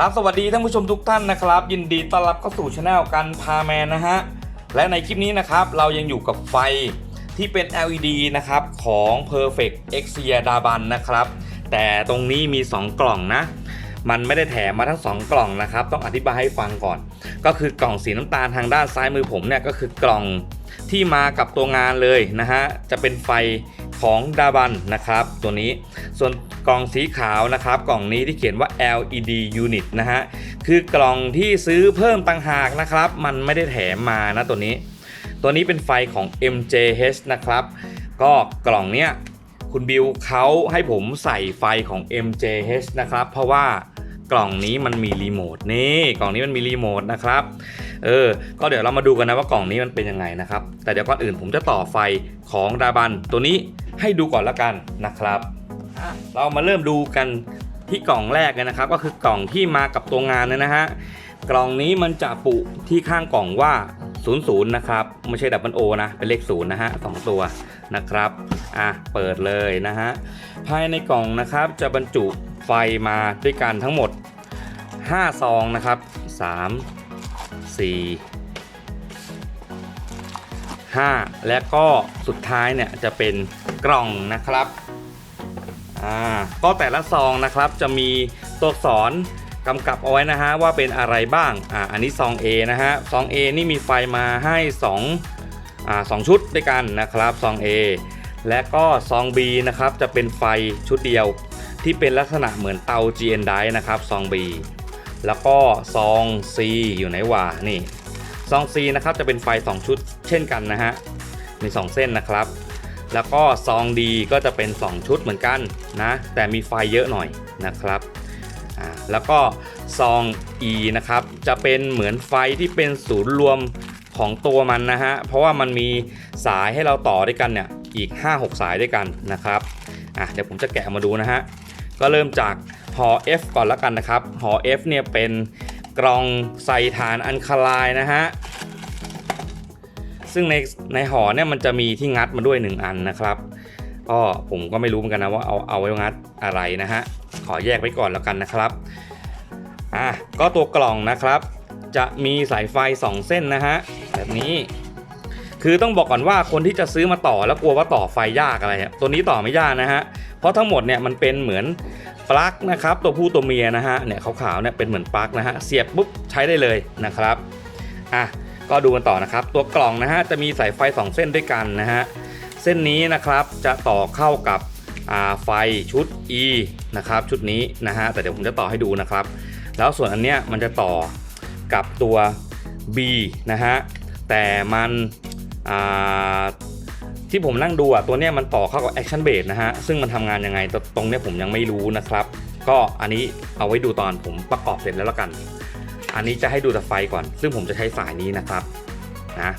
ครับสวัสดีท่านผู้ชมทุกท่านนะครับ ยินดีต้อนรับเข้าสู่ช anel กันพาแมนนะฮะและในคลิปนี้นะครับ เรายังอยู่กับไฟที่เป็น LED นะครับของ Perfect Exia d a b a n นะครับ แต่ตรงนี้มี 2 กล่องนะ มันไม่ได้แถมมาทั้ง 2 กล่องนะครับ ต้องอธิบายให้ฟังก่อน ก็คือกล่องสีน้ำตาลทางด้านซ้ายมือผมเนี่ยก็คือกล่อง ที่มากับตัวงานเลยนะฮะจะเป็นไฟของดาบันนะครับ ตัวนี้ส่วนกล่องสีขาวนะครับ กล่องนี้ที่เขียนว่า LED unit นะฮะคือกล่องที่ซื้อเพิ่มต่างหากนะครับ มันไม่ได้แถมมานะตัวนี้ ตัวนี้เป็นไฟของ MJH นะครับ ก็กล่องเนี้ยคุณบิวเขาให้ผมใส่ไฟของ MJH นะครับ เพราะว่ากล่องนี้มันมีรีโมทนี่กล่องนี้มันมีรีโมทนะครับ เออ ก็เดี๋ยวเรามาดูกันนะว่ากล่องนี้มันเป็นยังไงนะครับ แต่เดี๋ยวก่อนอื่นผมจะต่อไฟของดาบันตัวนี้ให้ดูก่อนละกันนะครับ เรามาเริ่มดูกันที่กล่องแรกกันนะครับ ก็คือกล่องที่มากับตัวงานเนยนะฮะ กล่องนี้มันจะปุที่ข้างกล่องว่า 00 นะครับ ไม่ใช่ดับเบิลโอนะ เป็นเลข0นะฮะสองตัวนะครับ อะ เปิดเลยนะฮะ ภายในกล่องนะครับจะบรรจุไฟมาด้วยกันทั้งหมด5ซองนะครับ 3 4 5 และก็สุดท้ายเนี่ยจะเป็นกล่องนะครับอ่าก็แต่ละซองนะครับจะมีตัวอักษรกำกับเอาไว้นะฮะว่าเป็นอะไรบ้างอ่าอันนี้ซอง A นะฮะซอง A นี่มีไฟมาให้2อ่าสองชุดด้วยกันนะครับซอง A และก็ซอง B นะครับจะเป็นไฟชุดเดียวที่เป็นลักษณะเหมือนเตา GN d i นะครับซอง B แล้วก็ซอง C อยู่ไหนวะนี่ซอง C นะครับจะเป็นไฟ 2 ชุดเช่นกันนะฮะมี 2 เส้นนะครับ แล้วก็ซองดีก็จะเป็น 2 ชุดเหมือนกันนะแต่มีไฟเยอะหน่อยนะครับแล้วก็ซอง E นะครับจะเป็นเหมือนไฟที่เป็นศูนย์รวมของตัวมันนะฮะเพราะว่ามันมีสายให้เราต่อด้วยกันเนี่ยอีก 5-6 สายด้วยกันนะครับอะเดี๋ยวผมจะแกะมาดูนะฮะก็เริ่มจาก หอ F ก่อนล้วกันนะครับหอ F เนี่ยเป็นกรองใส่ฐานอันคาลายนะฮะซึ่งในในหอเนี่ยมันจะมีที่งัดมาด้วย 1 อันนะครับก็ผมก็ไม่รู้เหมือนกันนะว่าเอาเอาไว้งัดอะไรนะฮะขอแยกไว้ก่อนแล้วกันนะครับอะก็ตัวกล่องนะครับ จะมีสายไฟ 2 เส้นนะฮะแบบนี้ คือต้องบอกก่อนว่าคนที่จะซื้อมาต่อแล้วกลัวว่าต่อไฟยากอะไรตัวนี้ต่อไม่ยากนะฮะเพราะทั้งหมดเนี่ยมันเป็นเหมือน ปลั๊กนะครับตัวผู้ตัวเมียนะฮะเนี่ยขาวๆเนี่ยเป็นเหมือนปลั๊กนะฮะเสียบปุ๊บใช้ได้เลยนะครับอะก็ดูกันต่อนะครับ ตัวกล่องนะฮะจะมีสายไฟ 2 เส้นด้วยกันนะฮะเส้นนี้นะครับจะต่อเข้ากับไฟชุด E นะครับชุดนี้นะฮะแต่เดี๋ยวผมจะต่อให้ดูนะครับ แล้วส่วนอันเนี้ยมันจะต่อกับตัว B นะฮะแต่มันอ่า ที่ผมนั่งดูอะตัวเนี้ยมันต่อเข้ากับ Action Base นะฮะ ซึ่งมันทำงานยังไงตตรงเนี้ยผมยังไม่รู้นะครับ ก็อันนี้เอาไว้ดูตอนผมประกอบเสร็จแล้วละกัน อันนี้จะให้ดูแต่ไฟก่อน ซึ่งผมจะใช้สายนี้นะครับนะ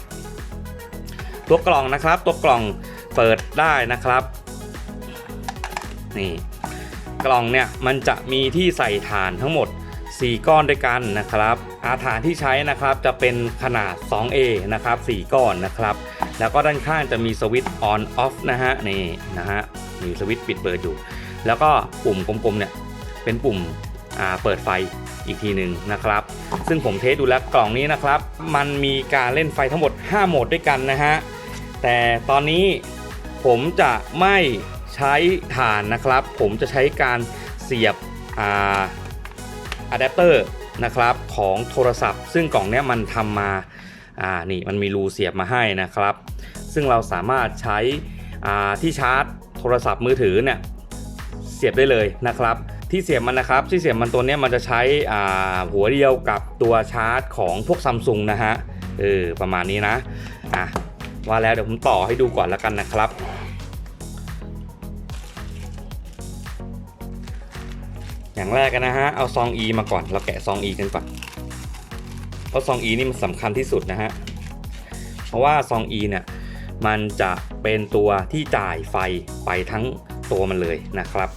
ตัวกล่องนะครับตัวกล่องเปิดได้นะครับนี่กล่องเนี่ยมันจะมีที่ใส่ฐานทั้งหมด 4 ก้อนด้วยกันนะครับ อาฐานที่ใช้นะครับจะเป็นขนาด 2A นะครับ 4 ก้อนนะครับ แล้วก็ด้านข้างจะมีสวิตช์ on off นะฮะนี่นะฮะมีสวิตช์ปิดเปิดอยู่ แล้วก็ปุ่มกลมๆเนี่ยเป็นปุ่มเปิดไฟอีกทีหนึ่งนะครับ ซึ่งผมเทสดูแล้วกล่องนี้นะครับ มันมีการเล่นไฟทั้งหมด 5 โหมดด้วยกันนะฮะ แต่ตอนนี้ผมจะไม่ใช้ฐานนะครับ ผมจะใช้การเสียบอ่าอะแดปเตอร์นะครับของโทรศัพท์ ซึ่งกล่องเนี้ยมันทำมา อ่านี่มันมีรูเสียบมาให้นะครับ ซึ่งเราสามารถใช้อ่าที่ชาร์จโทรศัพท์มือถือเนี่ยเสียบได้เลยนะครับ ที่เสียบมันนะครับที่เสียบมันตัวนี้มันจะใช้อ่าหัวเดียวกับตัวชาร์จของพวกซัมซุงนะฮะเออประมาณนี้นะอะว่าแล้วเดี๋ยวผมต่อให้ดูก่อนแล้วกันนะครับอย่างแรกกันนะฮะ เอาซอง E มาก่อน เราแกะซอง E กันก่อน เพราะซอง E นี่มันสำคัญที่สุดนะฮะ เพราะว่าซอง E เนี่ยมันจะเป็นตัวที่จ่ายไฟไปทั้งตัวมันเลยนะครับ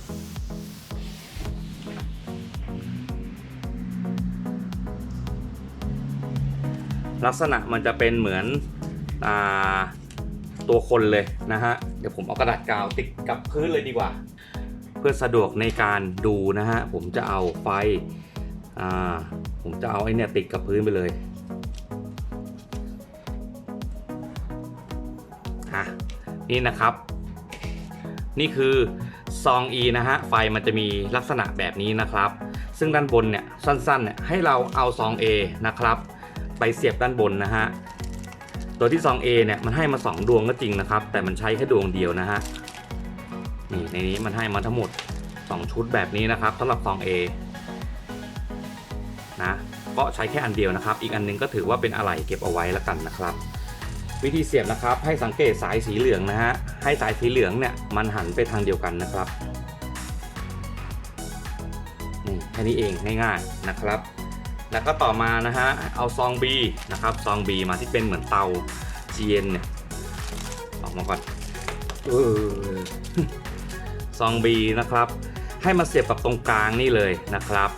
ลักษณะมันจะเป็นเหมือนอตัวคนเลยนะฮะ เดี๋ยวผมเอากระดาษกาวติดกับพื้นเลยดีกว่า เพื่อสะดวกในการดูนะฮะ ผมจะเอาไฟา ผมจะเอาไอ้เนี่ยติดกับพื้นไปเลยอะนี่นะครับ นี่คือซอง E นะฮะ ไฟมันจะมีลักษณะแบบนี้นะครับ ซึ่งด้านบนเนี่ยสั้นๆเนี่ยให้เราเอาซอง A นะครับ ไปเสียบด้านบนนะฮะตัวที่ซอง A เนี่ยมันให้มา 2 ดวงก็จริงนะครับ แต่มันใช้แค่ดวงเดียวนะฮะนี่ในนี้มันให้มาทั้งหมด 2 ชุดแบบนี้นะครับสำหรับซอง A นะก็ใช้แค่อันเดียวนะครับ อีกอันหนึงก็ถือว่าเป็นอะไหล่เก็บเอาไว้แล้วกันนะครับ วิธีเสียบนะครับ ให้สังเกตสายสีเหลืองนะฮะให้สายสีเหลืองเนี่ยมันหันไปทางเดียวกันนะครับนี่แค่นี้เองง่ายๆนะครับ แล้วก็ต่อมานะฮะเอาซอง B นะครับซอง B มาที่เป็นเหมือนเตา GN เนี่ยออกมาก่อนออซอง B นะครับ ให้มาเสียบกับตรงกลางนี่เลยนะครับ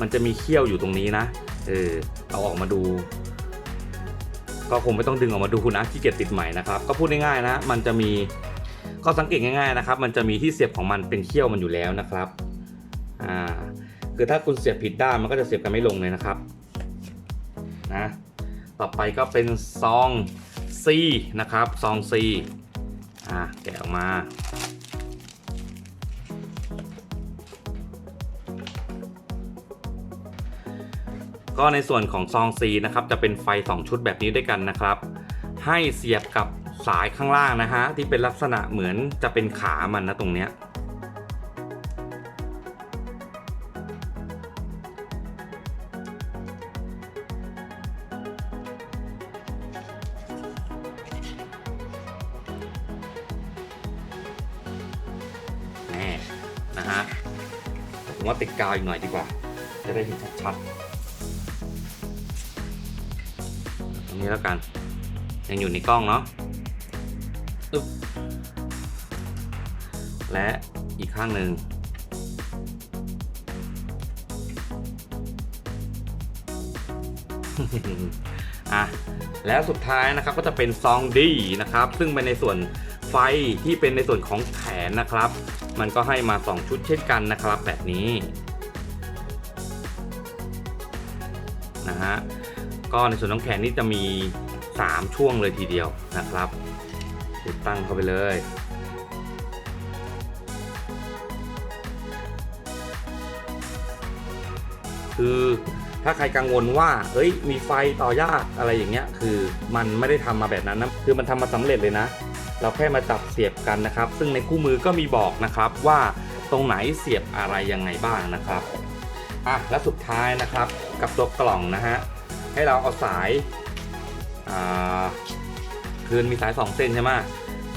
มันจะมีเขี้ยวอยู่ตรงนี้นะ เออ เอาออกมาดู ก็คงไม่ต้องดึงออกมาดูนะขี้เกียจติดใหม่นะครับ ก็พูดง่ายๆนะ มันจะมีก็สังเกตง่ายๆนะครับ มันจะมีที่เสียบของมันเป็นเขี้ยวมันอยู่แล้วนะครับ อ่า คือถ้าคุณเสียบผิดด้านมันก็จะเสียบกันไม่ลงเลยนะครับ นะ ต่อไปก็เป็นซอง C นะครับ ซอง C อ่า แกะออกมา ก็ในส่วนของซอง C นะครับจะเป็นไฟ 2 ชุดแบบนี้ด้วยกันนะครับ ให้เสียบกับสายข้างล่างนะฮะที่เป็นลักษณะเหมือนจะเป็นขามันนะตรงเนี้ยแน่นะฮะผมว่าติดกาวอีกหน่อยดีกว่า จะได้เห็นชัดๆ นี้แล้วกัน ยังอยู่ในกล้องเนาะอึ๊บและอีกข้างหนึ่งอะแล้วสุดท้ายนะครับก็จะเป็นซองดีนะครับ ซึ่งเป็นในส่วนไฟที่เป็นในส่วนของแขนนะครับ มันก็ให้มา 2 ชุดเช่นกันนะครับ แบบนี้นะฮะ ก็ในส่วนของแขนนี่จะมี 3 ช่วงเลยทีเดียวนะครับ ติดตั้งเข้าไปเลยคือถ้าใครกังวลว่าเฮ้ย มีไฟต่อยากอะไรอย่างเงี้ย คือมันไม่ได้ทำมาแบบนั้นนะ คือมันทำมาสำเร็จเลยนะ เราแค่มาจับเสียบกันนะครับ ซึ่งในคู่มือก็มีบอกนะครับว่าตรงไหนเสียบอะไรยังไงบ้างนะครับ อะ และสุดท้ายนะครับกับตัวกล่องนะฮะ ให้เราเอาสายคือมีสาย 2 เส้นใช่ไหม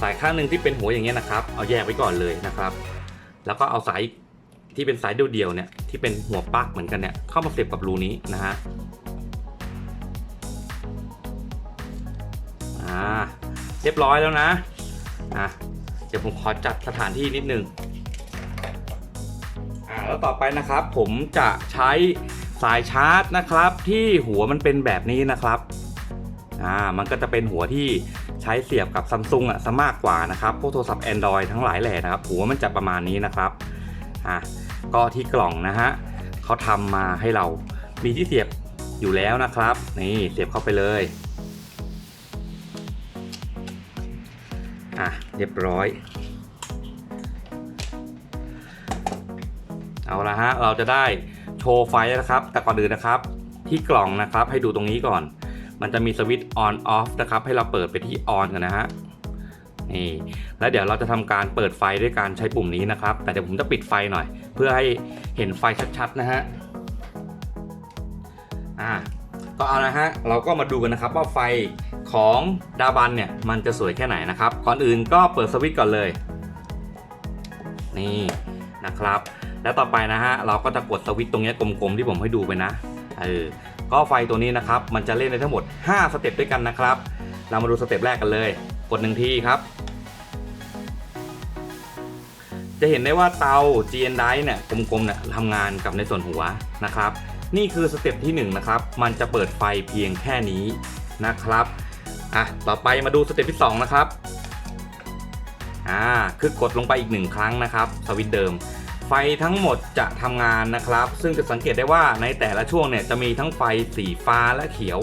สายข้างหนึ่งที่เป็นหัวอย่างเงี้ยนะครับ เอาแยกไว้ก่อนเลยนะครับ แล้วก็เอาสายที่เป็นสายเดียวๆเนี่ยที่เป็นหัวปลั๊กเหมือนกันเนี่ยเข้ามาเสียบกับรูนี้นะฮะอ่าเรียบร้อยแล้วนะอะเดี๋ยวผมขอจัดสถานที่นิดนึงอ่าแล้วต่อไปนะครับผมจะใช้ สายชาร์จนะครับที่หัวมันเป็นแบบนี้นะครับอ่ามันก็จะเป็นหัวที่ใช้เสียบกับซัมซุงอะซะมากกว่านะครับพวกโทรศัพท์ Android ทั้งหลายแหล่นะครับ หัวมันจะประมาณนี้นะครับอะก็ที่กล่องนะฮะเขาทำมาให้เรามีที่เสียบอยู่แล้วนะครับ นี่เสียบเข้าไปเลยอะเรียบร้อย เอาละฮะเราจะได้ โชว์ไฟนะครับ แต่ก่อนอื่นนะครับ ที่กล่องนะครับให้ดูตรงนี้ก่อน มันจะมีสวิตช์ on off นะครับ ให้เราเปิดไปที่ on กันนะฮะนี่แล้วเดี๋ยวเราจะทำการเปิดไฟด้วยการใช้ปุ่มนี้นะครับ แต่เดี๋ยวผมจะปิดไฟหน่อย เพื่อให้เห็นไฟชัดๆนะฮะอ่าก็เอานะฮะเราก็มาดูกันนะครับว่าไฟของดาบันเนี่ยมันจะสวยแค่ไหนนะครับ ก่อนอื่นก็เปิดสวิตช์ก่อนเลย นี่นะครับ แล้วต่อไปนะฮะเราก็จะกดสวิตช์ตรงนี้กลมๆที่ผมให้ดูไปนะเออก็ไฟตัวนี้นะครับมันจะเล่นได้ทั้งหมด 5 สเต็ปด้วยกันนะครับ เรามาดูสเต็ปแรกกันเลย กดหนึ่งทีครับ จะเห็นได้ว่าเตา GN d i เนี่ยกลมๆเนี่ยทำงานกับในส่วนหัวนะครับ นี่คือสเต็ปที่1นะครับมันจะเปิดไฟเพียงแค่นี้นะครับอะต่อไปมาดูสเต็ปที่ 2 นะครับอ่าคือกดลงไปอีกหนึ่งครั้งนะครับ สวิตช์เดิม ไฟทั้งหมดจะทำงานนะครับ ซึ่งจะสังเกตได้ว่าในแต่ละช่วงเนี่ยจะมีทั้งไฟสีฟ้าและเขียว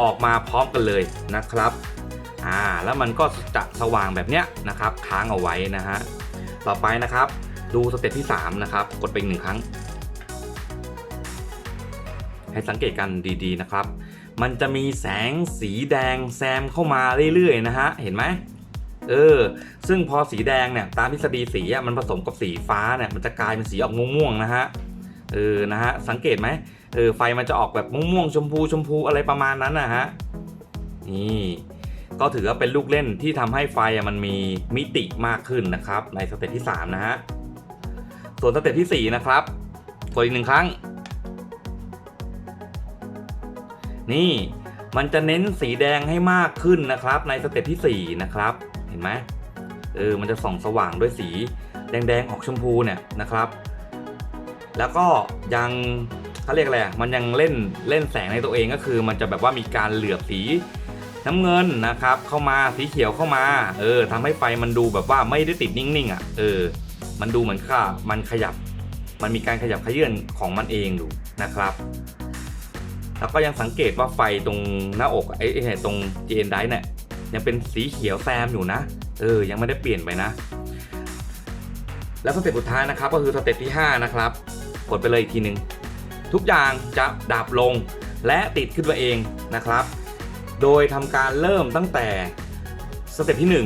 ออกมาพร้อมกันเลยนะครับอ่าแล้วมันก็จะสว่างแบบเนี้ยนะครับ ค้างเอาไว้นะฮะต่อไปนะครับ ดูสเต็ปที่3นะครับกดไปหนึ่งครั้ง ให้สังเกตกันดีๆนะครับ มันจะมีแสงสีแดงแซมเข้ามาเรื่อยๆนะฮะเห็นไหมเออ ซึ่งพอสีแดงเนี่ยตามทฤษฎีสีมันผสมกับสีฟ้าเนี่ยมันจะกลายเป็นสีออกม่วงๆนะฮะเออนะฮะสังเกตไหมเออไฟมันจะออกแบบม่วงๆชมพูชมพูอะไรประมาณนั้นนะฮะนี่ก็ถือว่าเป็นลูกเล่นที่ทำให้ไฟมันมีมิติมากขึ้นนะครับ ในสเต็ปที่ 3 นะฮะ ส่วนสเต็ปที่ 4 นะครับกดอีกหนึ่งครั้ง นี่มันจะเน้นสีแดงให้มากขึ้นนะครับ ในสเต็ปที่ 4 นะครับ เห็นไหม เออมันจะส่องสว่างด้วยสีแดงๆออกชมพูเนี่ยนะครับ แล้วก็ยังเขาเรียกอะไรอะมันยังเล่นเล่นแสงในตัวเองก็คือ มันจะแบบว่ามีการเหลือบสีน้ำเงินนะครับเข้ามาสีเขียวเข้ามาเออทำให้ไฟมันดูแบบว่าไม่ได้ติดนิ่งๆอะเออ มันดูเหมือนค่ามันขยับ มันมีการขยับขยื่นของมันเองดูนะครับ แล้วก็ยังสังเกตว่าไฟตรงหน้าอกไอ้ตรง GN Drive เนี่ยยังเป็นสีเขียวแซมอยู่นะ ออยังไม่ได้เปลี่ยนไปนะ แล้วสเต็ปสุดท้ายนะครับ ก็คือสเต็ปที่ 5 นะครับ กดไปเลยอีกทีหนึ่งทุกอย่างจะดับลงและติดขึ้นมาเองนะครับ โดยทำการเริ่มตั้งแต่สเต็ปที่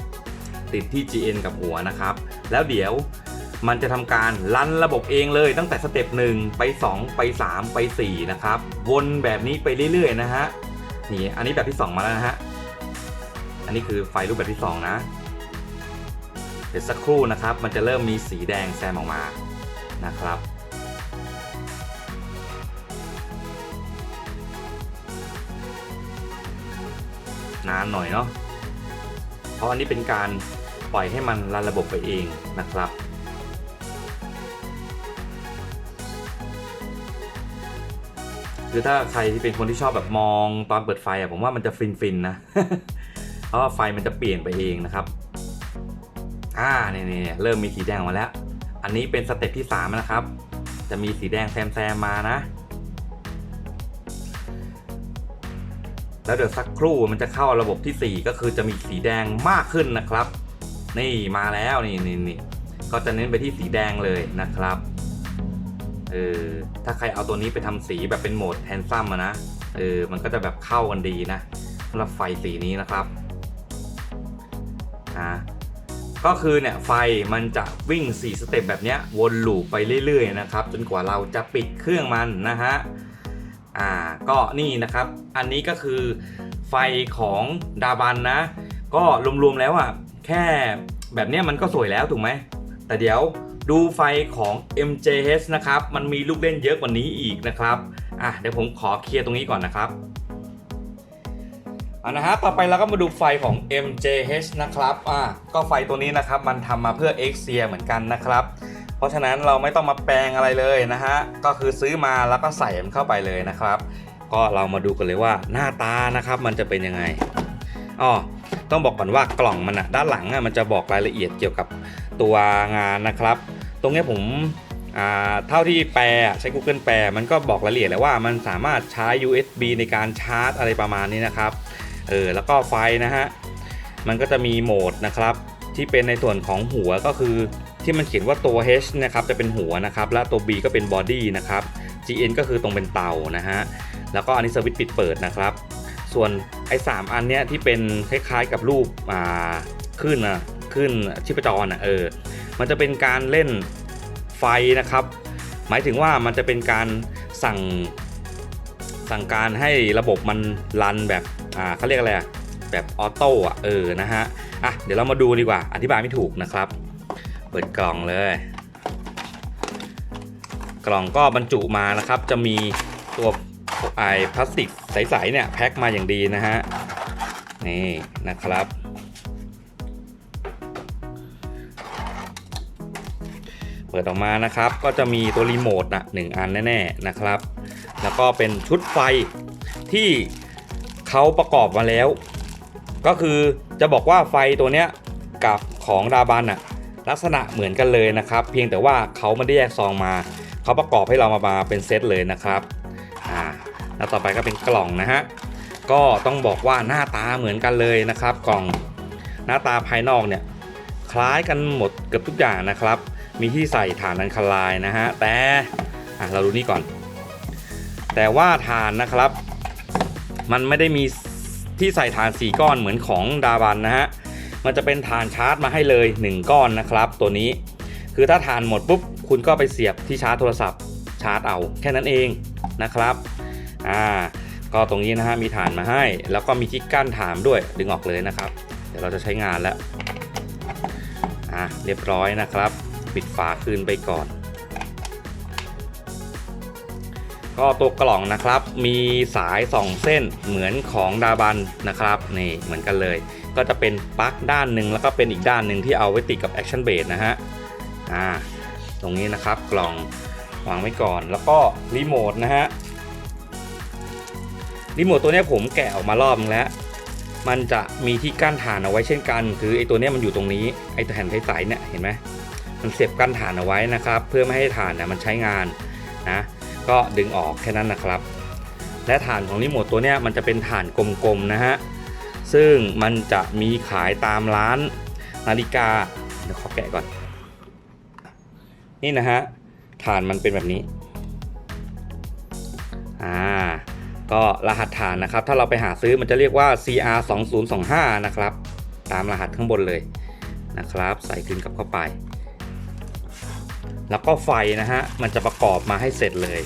1 ติดที่ GN กับหัวนะครับ แล้วเดี๋ยวมันจะทำการรันระบบเองเลยตั้งแต่สเต็ป1ไป 2 ไป 3 ไป 4 นะครับ วนแบบนี้ไปเรื่อยๆนะฮะนี่อันนี้แบบที่ 2 มาแล้วนะฮะ อันนี้คือไฟรูปแบบที่ 2 นะเดี๋ยวสักครู่นะครับ มันจะเริ่มมีสีแดงแซมออกมานะครับ นานหน่อยเนาะเพราะอันนี้เป็นการปล่อยให้มันรันระบบไปเองนะครับคือถ้าใครที่เป็นคนที่ชอบแบบมองตอนเปิดไฟอะผมว่ามันจะฟินฟินๆนะ เพราะว่าไฟมันจะเปลี่ยนไปเองนะครับอ่าเนี่ยเเริ่มมีสีแดงมาแล้ว อันนี้เป็นสเต็ปที่3นะครับ จะมีสีแดงแซมแซมๆมานะ แล้วเดี๋ยวสักครู่มันจะเข้าระบบที่ 4 ก็คือจะมีสีแดงมากขึ้นนะครับ นี่มาแล้วนี่นี่นี่ก็จะเน้นไปที่สีแดงเลยนะครับเออถ้าใครเอาตัวนี้ไปทำสีแบบเป็นโหมดแฮนซัมนะเออมันก็จะแบบเข้ากันดีนะสำหรับไฟสีนี้นะครับ อ่าก็คือเนี่ยไฟมันจะวิ่ง 4 สเต็ปแบบนี้วนลูปไปเรื่อยๆนะครับ จนกว่าเราจะปิดเครื่องมันนะฮะอ่าก็นี่นะครับ อันนี้ก็คือไฟของดาบันนะ ก็รวมๆแล้วอะแค่แบบนี้มันก็สวยแล้วถูกไหม แต่เดี๋ยวดูไฟของ MJH นะครับ มันมีลูกเล่นเยอะกว่านี้อีกนะครับ อะเดี๋ยวผมขอเคลียร์ตรงนี้ก่อนนะครับ อ่านะฮะ ต่อไปเราก็มาดูไฟของ MJH นะครับ อะก็ไฟตัวนี้นะครับ มันทำมาเพื่อ Xia เหมือนกันนะครับ เพราะฉะนั้นเราไม่ต้องมาแปลงอะไรเลยนะฮะ ก็คือซื้อมาแล้วก็ใส่มันเข้าไปเลยนะครับ ก็เรามาดูกันเลยว่าหน้าตานะครับ มันจะเป็นยังไง อ๋อ ต้องบอกก่อนว่ากล่องมันอะด้านหลังอะมันจะบอกรายละเอียดเกี่ยวกับตัวงานนะครับ ตรงนี้ผมอ่าเท่าที่แปลใช้ Google แปลมันก็บอกรายละเอียดแล้วว่ามันสามารถใช้ USB ในการชาร์จอะไรประมาณนี้นะครับ เออแล้วก็ไฟนะฮะมันก็จะมีโหมดนะครับที่เป็นในส่วนของหัวก็คือที่มันเขียนว่าตัว H นะครับจะเป็นหัวนะครับ และตัว B ก็เป็นบอดี้นะครับ GN ก็คือตรงเป็นเตานะฮะแล้วก็อันนี้สวิตช์ปิดเปิดนะครับ ส่วนไอ้สามอันเนี้ยที่เป็นคล้ายๆกับรูปอ่าขึ้นนะขึ้นชีพจรอะเออมันจะเป็นการเล่นไฟนะครับ หมายถึงว่ามันจะเป็นการสั่งสั่งการให้ระบบมันรันแบบ อ่าเขาเรียกอะไรอะแบบออโต้อะเออนะฮะอะเดี๋ยวเรามาดูดีกว่าอธิบายไม่ถูกนะครับ เปิดกล่องเลย กล่องก็บรรจุมานะครับ จะมีตัวไอพลาสติกใสๆเนี่ยแพ็คมาอย่างดีนะฮะนี่นะครับเปิดออกมานะครับก็จะมีตัวรีโมทนะหนึ่งอันแน่ๆนะครับ แล้วก็เป็นชุดไฟที่ เขาประกอบมาแล้ว ก็คือจะบอกว่าไฟตัวเนี้ยกับของดาบันอะลักษณะเหมือนกันเลยนะครับ เพียงแต่ว่าเขาไม่ได้แยกซองมา เขาประกอบให้เรามามาเป็นเซตเลยนะครับอ่าแล้วต่อไปก็เป็นกล่องนะฮะก็ต้องบอกว่าหน้าตาเหมือนกันเลยนะครับ กล่องหน้าตาภายนอกเนี่ยคล้ายกันหมดเกือบทุกอย่างนะครับ มีที่ใส่ฐานอันคลายนะฮะแต่อะเราดูนี่ก่อน แต่ว่าฐานนะครับ มันไม่ได้มีที่ใส่ฐานสีก้อนเหมือนของดาบันนะฮะ มันจะเป็นฐานชาร์จมาให้เลย 1 ก้อนนะครับ ตัวนี้ คือถ้าฐานหมดปุ๊บ คุณก็ไปเสียบที่ชาร์จโทรศัพท์ ชาร์จเอาแค่นั้นเองนะครับ อ่า ก็ตรงนี้นะฮะมีฐานมาให้ แล้วก็มีที่กั้นฐานด้วยดึงออกเลยนะครับ เดี๋ยวเราจะใช้งานแล้ว อ่าเรียบร้อยนะครับ ปิดฝาคืนไปก่อน ก็ตัวกล่องนะครับมีสาย 2 เส้นเหมือนของดาบันนะครับนี่เหมือนกันเลย ก็จะเป็นปลั๊กด้านหนึ่งแล้วก็เป็นอีกด้านหนึ่งที่เอาไว้ติดกับ Action b a s นะฮะอ่าตรงนี้นะครับกล่องวางไว้ก่อนแล้วก็รีโมทนะฮะรีโมทตัวนี้ผมแกะออกมารอบแล้ว มันจะมีที่กั้นฐานเอาไว้เช่นกัน คือไอ้ตัวนี้มันอยู่ตรงนี้ไอ้แผ่นใสๆเนี่ยเห็นไหมมันเสียบกั้นฐานเอาไว้นะครับ เพื่อไม่ให้ฐานเนี่ยมันใช้งานนะ ก็ดึงออกแค่นั้นนะครับ และฐานของรีโมทตัวเนี้ยมันจะเป็นฐานกลมๆนะฮะซึ่งมันจะมีขายตามร้านนาฬิกาเดี๋ยวขอแกะก่อน นี่นะฮะฐานมันเป็นแบบนี้อ่าก็รหัสฐานนะครับ ถ้าเราไปหาซื้อมันจะเรียกว่า CR 2025นะครับ ตามรหัสข้างบนเลยนะครับ ใส่ขึ้นกลับเข้าไป แล้วก็ไฟนะฮะมันจะประกอบมาให้เสร็จเลย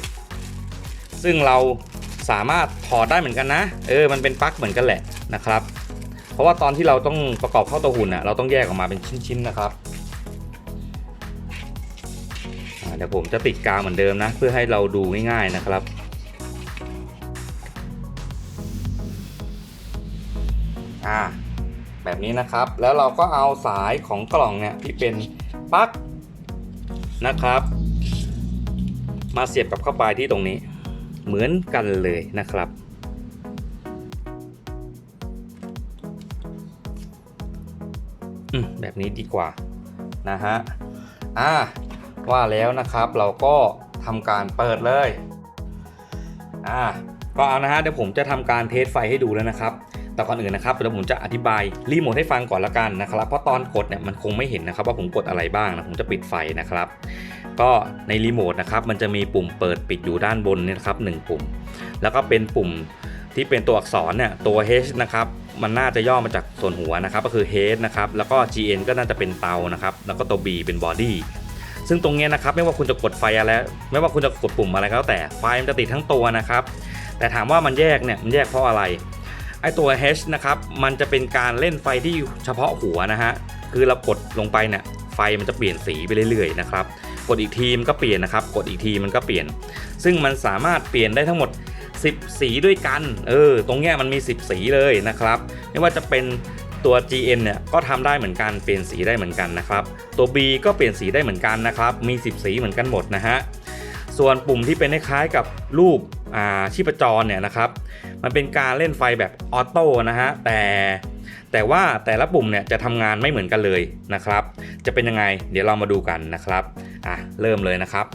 ซึ่งเราสามารถถอดได้เหมือนกันนะเออมันเป็นปลั๊กเหมือนกันแหละนะครับ เพราะว่าตอนที่เราต้องประกอบเข้าตัวหุ่นอะเราต้องแยกออกมาเป็นชิ้นๆนะครับเดี๋ยวผมจะติดกาวเหมือนเดิมนะ เพื่อให้เราดูง่ายๆนะครับอ่าแบบนี้นะครับแล้วเราก็เอาสายของกล่องเนี่ยที่เป็นปลั๊ก นะครับ มาเสียบกับเข้าไปที่ตรงนี้ เหมือนกันเลยนะครับอืมแบบนี้ดีกว่านะฮะอ่าว่าแล้วนะครับเราก็ทำการเปิดเลยอ่าก็เอานะฮะเดี๋ยวผมจะทำการเทสไฟให้ดูแล้วนะครับ แต่ก่อนอื่นนะครับเดี๋ยวผมจะอธิบายรีโมทให้ฟังก่อนละกันนะครับ เพราะตอนกดเนี่ยมันคงไม่เห็นนะครับว่าผมกดอะไรบ้างนะผมจะปิดไฟนะครับ ก็ในรีโมทนะครับมันจะมีปุ่มเปิดปิดอยู่ด้านบนเนี่ยนะครับหนึ่งปุ่ม แล้วก็เป็นปุ่มที่เป็นตัวอักษรเนี่ยตัว H นะครับมันน่าจะย่อมาจากส่วนหัวนะครับก็คือ Head นะครับแล้วก็ GN ก็น่าจะเป็นเตานะครับแล้วก็ตัว B เป็น Body ซึ่งตรงนี้นะครับไม่ว่าคุณจะกดไฟอะไรไม่ว่าคุณจะกดปุ่มอะไรก็แล้วแต่ไฟมันจะติดทั้งตัวนะครับ แต่ถามว่ามันแยกเนี่ยมันแยกเพราะอะไร ไอตัว H นะครับมันจะเป็นการเล่นไฟที่เฉพาะหัวนะฮะคือเรากดลงไปเนี่ยไฟมันจะเปลี่ยนสีไปเรื่อยๆนะครับกดอีกทีมันก็เปลี่ยนนะครับ กดอีกทีมันก็เปลี่ยน ซึ่งมันสามารถเปลี่ยนได้ทั้งหมด 10 สีด้วยกัน เออ ตรงเนี้ยมันมี 10 สีเลยนะครับ ไม่ว่าจะเป็นตัว GN เนี่ยก็ทำได้เหมือนกัน เปลี่ยนสีได้เหมือนกันนะครับ ตัว B ก็เปลี่ยนสีได้เหมือนกันนะครับ มี 10 สีเหมือนกันหมดนะฮะ ส่วนปุ่มที่เป็นคล้ายๆกับรูป ชีพจรเนี่ยนะครับ มันเป็นการเล่นไฟแบบออโต้นะฮะแต่แต่ว่าแต่ละปุ่มเนี่ยจะทำงานไม่เหมือนกันเลยนะครับ จะเป็นยังไงเดี๋ยวเรามาดูกันนะครับอะเริ่มเลยนะครับ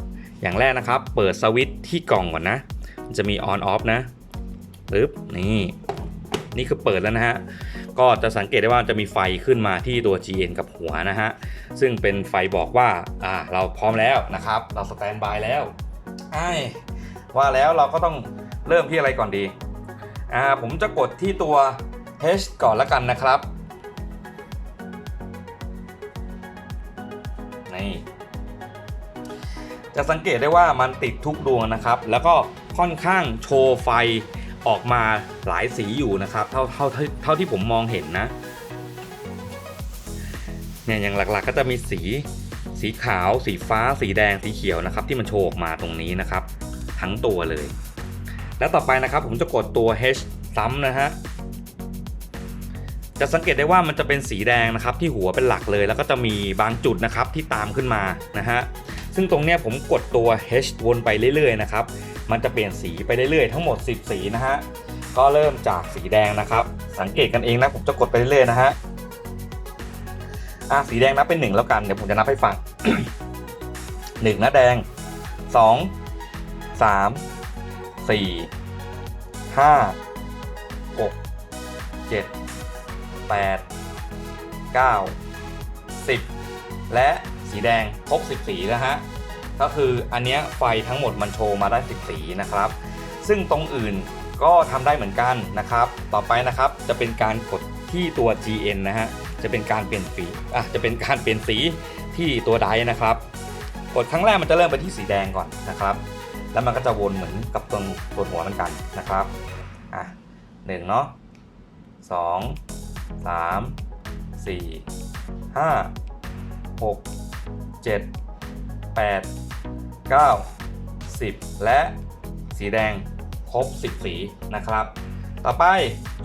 อย่างแรกนะครับ เปิดสวิตช์ที่กล่องก่อนนะจะมีออนออฟนะปึ๊บนี่นี่คือเปิดแล้วนะฮะ ก็จะสังเกตได้ว่าจะมีไฟขึ้นมาที่ตัว GN กับหัวนะฮะ ซึ่งเป็นไฟบอกว่า อ่า เราพร้อมแล้วนะครับ เราสแตนบายแล้วไอ้ ว่าแล้วเราก็ต้องเริ่มที่อะไรก่อนดีอ่าผมจะกดที่ตัว H ก่อนละกันนะครับนี่จะสังเกตได้ว่ามันติดทุกดวงนะครับ แล้วก็ค่อนข้างโชว์ไฟออกมาหลายสีอยู่นะครับเท่าเท่าเท่าที่ผมมองเห็นนะเนี่ยอย่างหลักๆก็จะมีสี สีขาว สีฟ้า สีแดงสีเขียวนะครับ ที่มันโชว์ออกมาตรงนี้นะครับ ทั้งตัวเลย แล้วต่อไปนะครับผมจะกดตัว H ซ้ำนะฮะจะสังเกตได้ว่ามันจะเป็นสีแดงนะครับที่หัวเป็นหลักเลยแล้วก็จะมีบางจุดนะครับที่ตามขึ้นมานะฮะซึ่งตรงเนี้ยผมกดตัว H วนไปเรื่อยๆนะครับมันจะเปลี่ยนสีไปเรื่อยๆทั้งหมด 10 สีนะฮะก็เริ่มจากสีแดงนะครับ สังเกตกันเองนะผมจะกดไปเรื่อยๆนะฮะอะสีแดงนับเป็นหนึ่งแล้วกันเดี๋ยวผมจะนับให้ฟังหนึ่งนะแดงสองามสี่ห้าหกเจ็ดแปดเก้าสิบและสีแดงครบสิบสีแล้วฮะก็คืออันเนี้ยไฟทั้งหมดมันโชว์มาได้10สีนะครับ ซึ่งตรงอื่นก็ทำได้เหมือนกันนะครับ ต่อไปนะครับจะเป็นการกดที่ตัว GN นะฮะจะเป็นการเปลี่ยนสีอะจะเป็นการเปลี่ยนสีที่ตัวไดนะครับ กดครั้งแรกมันจะเริ่มไปที่สีแดงก่อนนะครับ แล้วมันก็จะวนเหมือนกับตรงตัวหัวเหมือนกันนะครับอะหนึ่งเนาะสองสามสี่ห้าหกเจ็ดแปดเก้าสิบและสีแดงครบ 10 สีนะครับ ต่อไป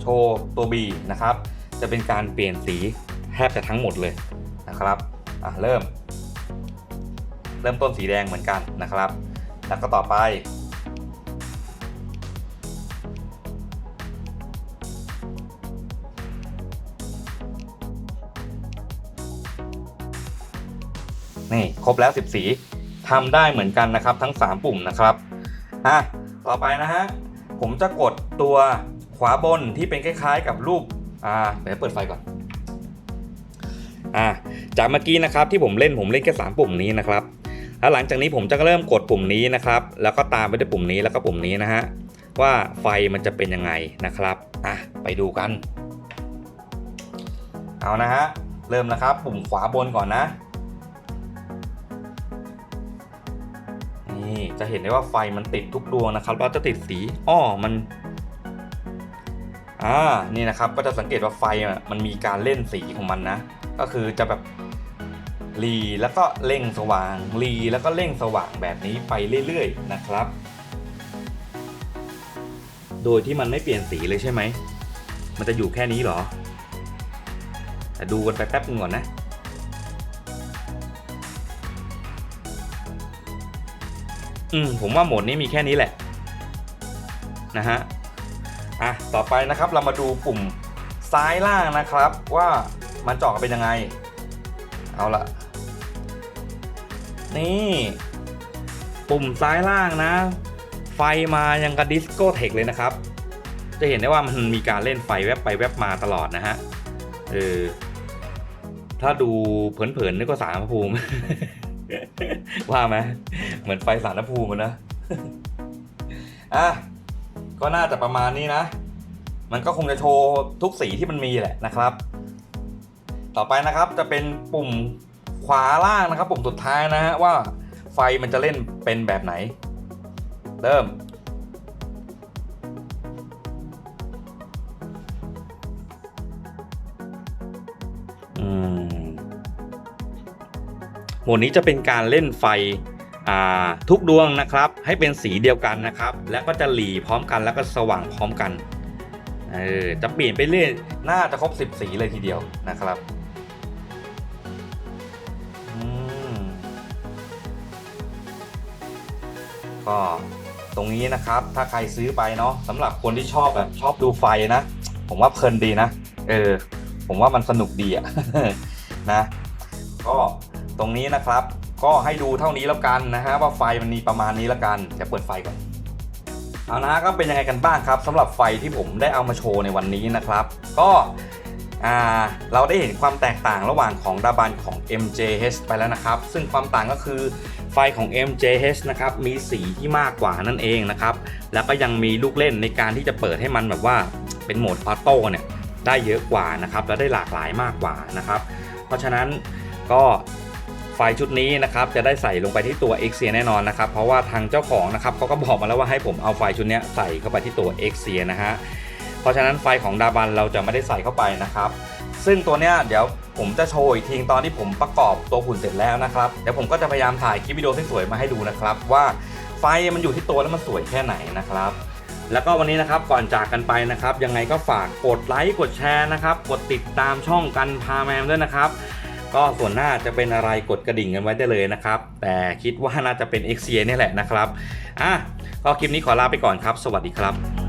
โชว์ตัว B นะครับ จะเป็นการเปลี่ยนสีแทบจะทั้งหมดเลยนะครับ อะเริ่ม เริ่มต้นสีแดงเหมือนกันนะครับ แล้วก็ต่อไป นี่ ครบแล้ว 10 สีทำได้เหมือนกันนะครับทั้ง 3 ปุ่มนะครับอะต่อไปนะฮะ ผมจะกดตัวขวาบนที่เป็นคล้ายๆกับรูปอ่าเดี๋ยวเปิดไฟก่อนอ่าจากเมื่อกี้นะครับที่ผมเล่นผมเล่นแค่3ปุ่มนี้นะครับ แล้วหลังจากนี้ผมจะเริ่มกดปุ่มนี้นะครับ แล้วก็ตามไปด้วยปุ่มนี้แล้วก็ปุ่มนี้นะฮะว่าไฟมันจะเป็นยังไงนะครับอะไปดูกัน เอานะฮะเริ่มนะครับ ปุ่มขวาบนก่อนนะนี่จะเห็นได้ว่าไฟมันติดทุกดวงนะครับแล้วจะติดสีอ้อมันอ่านี่นะครับก็จะสังเกตว่าไฟมันมีการเล่นสีของมันนะ ก็คือจะแบบ รีแล้วก็เร่งสว่าง รีแล้วก็เร่งสว่างแบบนี้ไปเรื่อยๆนะครับ โดยที่มันไม่เปลี่ยนสีเลยใช่ไหม มันจะอยู่แค่นี้หรอ แต่ดูกันไปแป๊บนึงก่อนนะอืมผมว่าโหมดนี้มีแค่นี้แหละ นะฮะ อะ ต่อไปนะครับเรามาดูปุ่มซ้ายล่างนะครับ ว่ามันเจาะเป็นยังไง เอาละ นี่ปุ่มซ้ายล่างนะ ไฟมายังกับดิสโก้เทคเลยนะครับ จะเห็นได้ว่ามันมีการเล่นไฟแวบไปแวบมาตลอดนะฮะเออถ้าดูเผินๆนึกว่าสารพภูมิ ว่าไหมเหมือนไฟสารพูมินะอะก็น่าจะประมาณนี้นะ มันก็คงจะโชว์ทุกสีที่มันมีแหละนะครับ ต่อไปนะครับจะเป็นปุ่ม ขวาล่างนะครับปุ่มสุดท้ายนะฮะว่าไฟมันจะเล่นเป็นแบบไหน เริ่ม อืมโหมดนี้จะเป็นการเล่นไฟทุกดวงนะครับให้เป็นสีเดียวกันนะครับ แล้วก็จะหลีพร้อมกันแล้วก็สว่างพร้อมกันเออจะเปลี่ยนไปเรื่อยน่าจะครบ 10 สีเลยทีเดียวนะครับ ก็ตรงนี้นะครับ ถ้าใครซื้อไปเนาะสำหรับคนที่ชอบแบบชอบดูไฟนะ ผมว่าเพลินดีนะ เออ ผมว่ามันสนุกดีอะนะ ก็ตรงนี้นะครับ ก็ให้ดูเท่านี้แล้วกันนะฮะว่าไฟมันมีประมาณนี้แล้วกันจะเปิดไฟก่อนเอานะก็เป็นยังไงกันบ้างครับสำหรับไฟที่ผมได้เอามาโชว์ในวันนี้นะครับ ก็ เราได้เห็นความแตกต่างระหว่างของดาบันของ MJH ไปแล้วนะครับ ซึ่งความต่างก็คือไฟของ MJH นะครับมีสีที่มากกว่านั่นเองนะครับ แล้วก็ยังมีลูกเล่นในการที่จะเปิดให้มันแบบว่าเป็นโหมดออโต้เนี่ยได้เยอะกว่านะครับและได้หลากหลายมากกว่านะครับ เพราะฉะนั้นก็ไฟชุดนี้นะครับจะได้ใส่ลงไปที่ตัว x แน่นอนนะครับ เพราะว่าทางเจ้าของนะครับเขาก็บอกมาแล้วว่าให้ผมเอาไฟชุดนี้ใส่เข้าไปที่ตัว x นะฮะ เพราะฉะนั้นไฟของดาบันเราจะไม่ได้ใส่เข้าไปนะครับ ซึ่งตัวเนี้ยเดี๋ยวผมจะโชว์อีกทีตอนที่ผมประกอบตัวหุ่นเสร็จแล้วนะครับเดี๋ยวผมก็จะพยายามถ่ายคลิปวิดีโอสวยๆมาให้ดูนะครับ ว่าไฟมันอยู่ที่ตัวแล้วมันสวยแค่ไหนนะครับแล้วก็วันนี้นะครับก่อนจากกันไปนะครับ ยังไงก็ฝากกดไลค์กดแชร์นะครับ กดติดตามช่องกันพาแมมด้วยนะครับ ก็ส่วนหน้าจะเป็นอะไรกดกระดิ่งกันไว้ได้เลยนะครับ แต่คิดว่าน่าจะเป็น x อ็กเซียนี่แหละนะครับอะก็คลิปนี้ขอลาไปก่อนครับ สวัสดีครับ